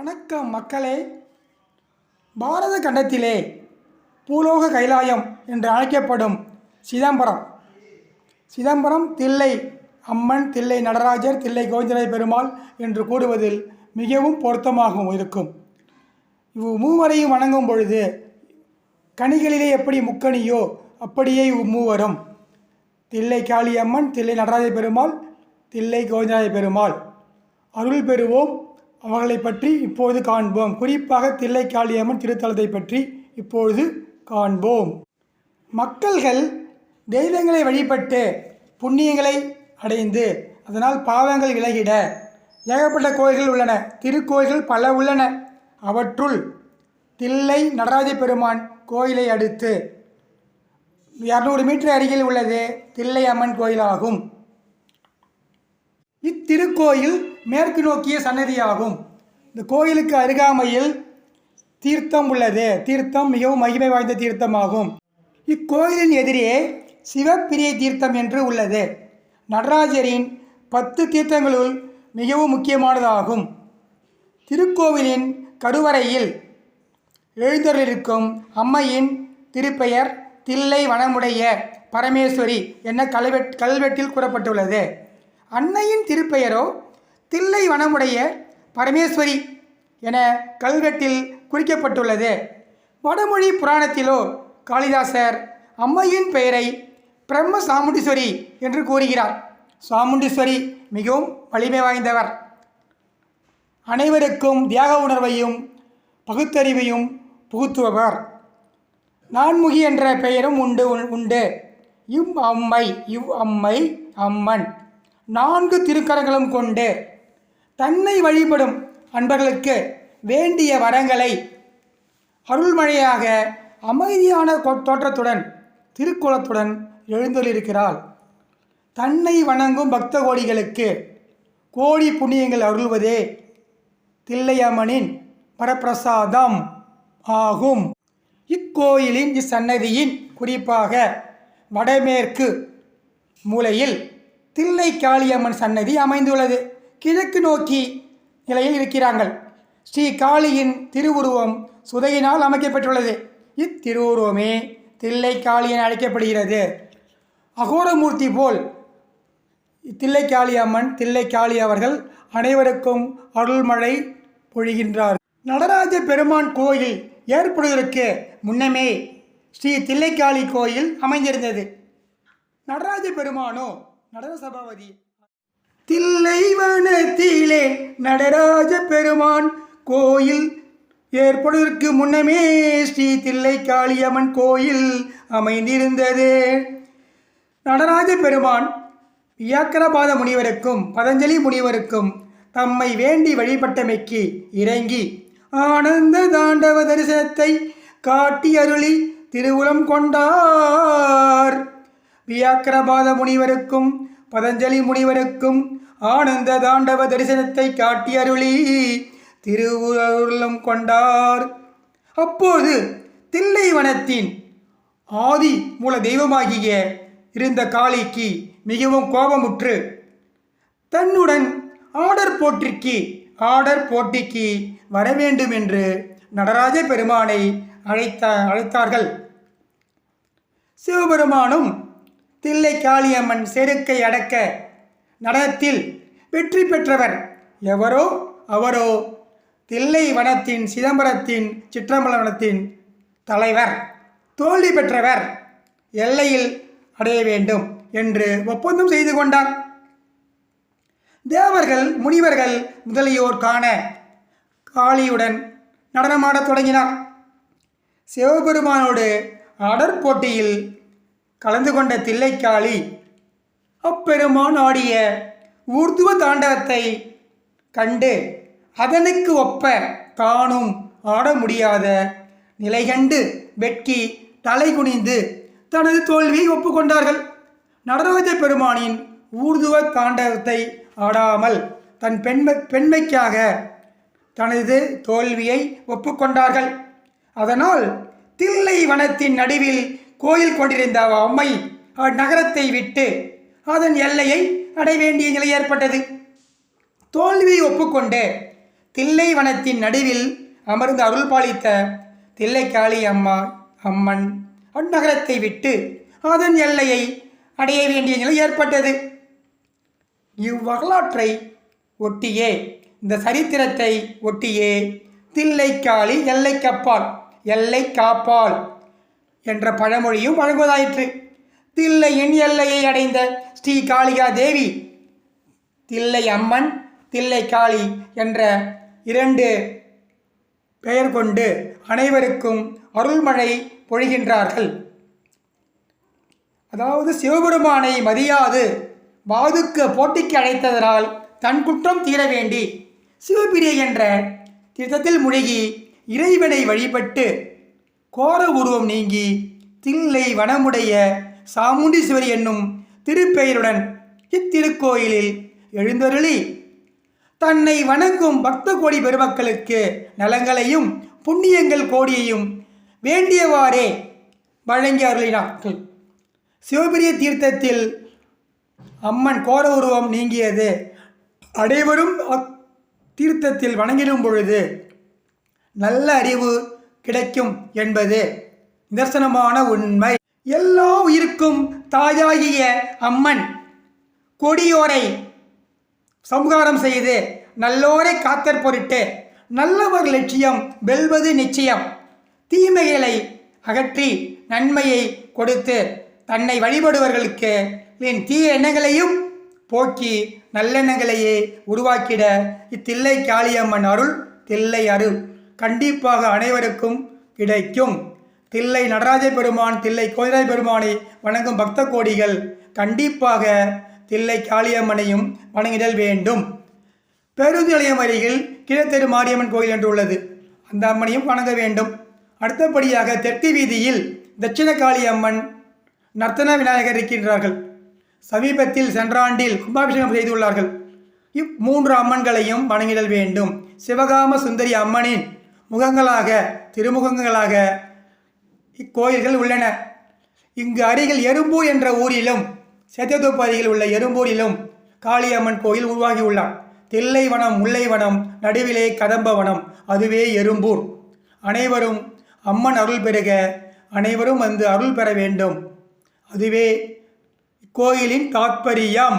வணக்கம் மக்களே. பாரத கண்டத்திலே பூலோக கைலாயம் என்று அழைக்கப்படும் சிதம்பரம். சிதம்பரம் தில்லை அம்மன் தில்லை நடராஜர் தில்லை கோவிந்தராய பெருமாள் என்று கூடுவதில் மிகவும் பொருத்தமாகவும் இருக்கும். இவ் மூவரையும் வணங்கும் பொழுது கனிகளிலே எப்படி முக்கணியோ அப்படியே மூவரும். தில்லை காளியம்மன் தில்லை நடராஜ பெருமாள் தில்லை கோவிந்தராய பெருமாள். அருள் பெறுவோம். அவர்களை பற்றி இப்பொழுது காண்போம். குறிப்பாக தில்லை காளியம்மன் திருத்தலத்தை பற்றி இப்பொழுது காண்போம். மக்கள்கள் தெய்வங்களை வழிபட்டு புண்ணியங்களை அடைந்து அதனால் பாவங்கள் விலகிட ஏகப்பட்ட கோயில்கள் உள்ளன. திருக்கோயில்கள் பல உள்ளன. அவற்றுள் தில்லை நடராஜ பெருமான் கோயிலை அடுத்து இரநூறு மீட்டர் அருகில் உள்ளது தில்லை அம்மன் கோயிலாகும். இத்திருக்கோயில் மேற்கு நோக்கிய சன்னதியாகும். இந்த கோயிலுக்கு அருகாமையில் தீர்த்தம் உள்ளது. தீர்த்தம் மிகவும் மகிமை வாய்ந்த தீர்த்தமாகும். இக்கோயிலின் எதிரே சிவப்பிரிய தீர்த்தம் என்று உள்ளது. நடராஜரின் பத்து தீர்த்தங்களுள் மிகவும் முக்கியமானதாகும். திருக்கோவிலின் கருவறையில் எழுந்தருளிருக்கும் அம்மையின் திருப்பெயர் தில்லை வனமுடைய பரமேஸ்வரி என கல்வெட் கல்வெட்டில் கூறப்பட்டுள்ளது. அன்னையின் திருப்பெயரோ தில்லை வனமுடைய பரமேஸ்வரி என கல்வெட்டில் குறிக்கப்பட்டுள்ளது. வடமொழி புராணத்திலோ காளிதாசர் அம்மையின் பெயரை பிரம்ம சாமுண்டீஸ்வரி என்று கூறுகிறார். சாமுண்டீஸ்வரி மிகவும் வலிமை வாய்ந்தவர். அனைவருக்கும் தியாக உணர்வையும் பகுத்தறிவையும் புகுத்துபவர். நான்முகி என்ற பெயரும் உண்டு உண்டு. இவ் அம்மை இவ் அம்மை அம்மன். நான்கு திருக்கரங்களும் கொண்டு தன்னை வழிபடும் அன்பர்களுக்கு வேண்டிய வரங்களை அருள்மழையாக அமைதியான தோற்றத்துடன் திருக்குளத்துடன் எழுந்தொழிருக்கிறாள் தன்னை வணங்கும் பக்த கோடிகளுக்கு கோடி புண்ணியங்கள் அருள்வதே தில்லையம்மனின் வரப்பிரசாதம் ஆகும். இக்கோயிலின் இச்சன்னதியின் குறிப்பாக வடமேற்கு மூலையில் தில்லை காளியம்மன் சன்னதி அமைந்துள்ளது. கிழக்கு நோக்கி நிலையில் இருக்கிறார்கள். ஸ்ரீ காளியின் திருவுருவம் சுதையினால் அமைக்கப்பட்டுள்ளது. இத்திருவுருவமே தில்லை காளி என அழைக்கப்படுகிறது. அகோரமூர்த்தி போல் தில்லை காளி அம்மன் தில்லை காளி அவர்கள் அனைவருக்கும் அருள்மழை பொழிகின்றார். நடராஜ பெருமான் கோயில் ஏற்படுவதற்கு முன்னமே ஸ்ரீ தில்லைக்காளி கோயில் அமைந்திருந்தது. நடராஜ பெருமானோ நடன சபாபதி. தில்லைவனத்திலே நடராஜ பெருமான் கோயில் ஏற்படுவதற்கு முன்னமே ஸ்ரீ தில்லை காளியம்மன் கோயில் அமைந்திருந்தது. நடராஜ பெருமான் வியாக்கரபாத முனிவருக்கும் பதஞ்சலி முனிவருக்கும் தம்மை வேண்டி வழிபட்டமைக்கு இறங்கி ஆனந்த தாண்டவ தரிசனத்தை காட்டி அருளி திருவுளம் கொண்டார். வியாக்கிரபாத முனிவருக்கும் பதஞ்சலி முனிவருக்கும் ஆனந்த தாண்டவ தரிசனத்தை காட்டி அருளி திருவுருளம் கொண்டார். அப்போது தில்லை வனத்தின் ஆதி மூல தெய்வமாகிய இருந்த காளிக்கு மிகவும் கோபமுற்று தன்னுடன் ஆடர் போட்டிக்கு ஆடர் போட்டிக்கு வர வேண்டும் என்று நடராஜ பெருமானை அழைத்த அழைத்தார்கள். சிவபெருமானும் தில்லை காளியம்மன் செருக்கை அடக்க நடனத்தில் வெற்றி பெற்றவர் எவரோ அவரோ. தில்லை வனத்தின் சிதம்பரத்தின் சிற்றம்பலவனத்தின் தலைவர் தோல்வி பெற்றவர் எல்லையில் அடைய வேண்டும் என்று ஒப்பந்தம் செய்து கொண்டார். தேவர்கள் முனிவர்கள் முதலியோர் காண காளியுடன் நடனமாடத் தொடங்கினார். சிவபெருமானோடு அடற்போட்டியில் கலந்து கொண்ட தில்லைக்காளி அப்பெருமான் ஆடிய ஊர்துவ தாண்டவத்தை கண்டு அதனுக்கு ஒப்ப தானும் ஆட முடியாத நிலை கண்டு வெட்கி தலை குனிந்து தனது தோல்வியை ஒப்புக்கொண்டார்கள். நடராஜ பெருமானின் ஊர்துவ தாண்டவத்தை ஆடாமல் தன் பெண்மை பெண்மைக்காக தனது தோல்வியை ஒப்புக்கொண்டார்கள். அதனால் தில்லை வனத்தின் நடுவில் கோயில் கொண்டிருந்த அம்மை அந்நகரத்தை விட்டு அதன் எல்லையை அடைய வேண்டிய நிலை ஏற்பட்டது. தோல்வியை ஒப்புக்கொண்டு தில்லை வனத்தின் நடுவில் அமர்ந்து அருள் பாலித்த தில்லைக்காளி அம்மா அம்மன் அந்நகரத்தை விட்டு அதன் எல்லையை அடைய வேண்டிய நிலை ஏற்பட்டது. இவ்வரலாற்றை ஒட்டியே இந்த சரித்திரத்தை ஒட்டியே தில்லைக்காளி எல்லை கப்பால் எல்லை காப்பாள் என்ற பழமொழியும் வழங்குவதாயிற்று. தில்லையின் எல்லையை அடைந்த ஸ்ரீ காளிகா தேவி தில்லை அம்மன் தில்லை காளி என்ற இரண்டு பெயர் கொண்டு அனைவருக்கும் அருள்மழை பொழிகின்றார்கள். அதாவது சிவபெருமானை மதியாது வாதுக்கு போட்டிக்கு அழைத்ததனால் தன் குற்றம் தீர வேண்டி சிவபிரியை என்ற திட்டத்தில் முழுகி இறைவனை வழிபட்டு கோர உருவம் நீங்கி தில்லை வனமுடைய சாமுண்டீஸ்வரி என்னும் திருப்பெயருடன் இத்திருக்கோயிலில் எழுந்தருளி. தன்னை வணங்கும் பக்த கோடி பெருமக்களுக்கு நலங்களையும் புண்ணியங்கள் கோடியையும் வேண்டியவாறே வழங்கி அருளினார்கள். சிவபிரிய தீர்த்தத்தில் அம்மன் கோர உருவம் நீங்கியது அனைவரும் தீர்த்தத்தில் வணங்கிடும் பொழுது நல்ல அறிவு கிடைக்கும் என்பது நிதர்சனமான உண்மை. எல்லா உயிருக்கும் தாயாகிய அம்மன் கொடியோரை சம்ஹாரம் செய்து நல்லோரை காத்தற் பொருட்டு நல்லவர் லட்சியம் வெல்வது நிச்சயம். தீமைகளை அகற்றி நன்மையை கொடுத்து தன்னை வழிபடுவர்களுக்கு என் தீய எண்ணங்களையும் போக்கி நல்லெண்ணங்களையே உருவாக்கிட இத்தில்லை காளியம்மன் அருள் தில்லை அருள். கண்டிப்பாக அனைவருக்கும் கிடைக்கும். தில்லை நடராஜ பெருமான் தில்லை கோயிலாய் பெருமானை வணங்கும் பக்த கோடிகள் கண்டிப்பாக தில்லை காளியம்மனையும் வணங்கிடல் வேண்டும். பேருந்து நிலையம் அருகில் கிழத்தெரு மாரியம்மன் கோயில் என்று உள்ளது. அந்த அம்மனையும் வணங்க வேண்டும். அடுத்தபடியாக தெற்கு வீதியில் தட்சிண காளி அம்மன் நர்த்தன விநாயகர் இருக்கின்றார்கள். சமீபத்தில் சென்ற ஆண்டில் கும்பாபிஷேகம் செய்துள்ளார்கள். இம்மூன்று அம்மன்களையும் வணங்கிடல் வேண்டும். சிவகாம சுந்தரி அம்மனின் முகங்களாக திருமுகங்களாக இக்கோயில்கள் உள்ளன. இங்கு அருகில் எறும்பூர் என்ற ஊரிலும் சேத்தத்தோப்பு அருகில் உள்ள எறும்பூரிலும் காளியம்மன் கோயில் உருவாகியுள்ளார் தில்லைவனம் முல்லைவனம் நடுவிலே கதம்பவனம் அதுவே எறும்பூர். அனைவரும் அம்மன் அருள் பெறுக அனைவரும் வந்து அருள் பெற வேண்டும். அதுவே இக்கோயிலின் தாற்பரியம்